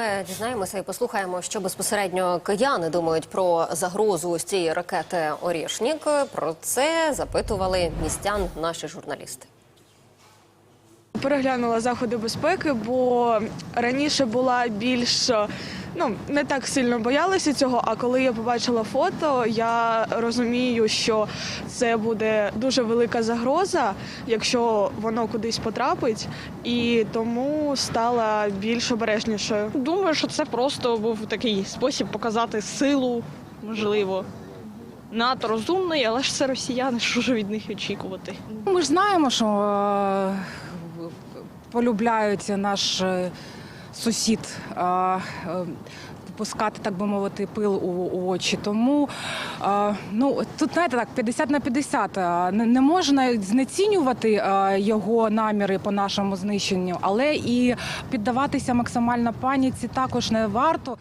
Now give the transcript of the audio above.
Е, Дізнаємося і послухаємо, що безпосередньо кияни думають про загрозу з цієї ракети Орішнік. Про це запитували містян наші журналісти. Переглянула заходи безпеки, бо раніше була більш ну не так сильно боялася цього. А коли я побачила фото, я розумію, що це буде дуже велика загроза, якщо воно кудись потрапить, і тому стала більш обережнішою. Думаю, що це просто був такий спосіб показати силу, можливо. НАТО розумний, але ж це росіяни, що ж від них очікувати? Ми ж знаємо, що е, полюбляють наш е, сусід е, пускати, так би мовити, пил у, у очі. Тому е, ну, тут, знаєте, так, 50 на 50. Е, Не, не можна знецінювати е, його наміри по нашому знищенню, але і піддаватися максимально паніці також не варто.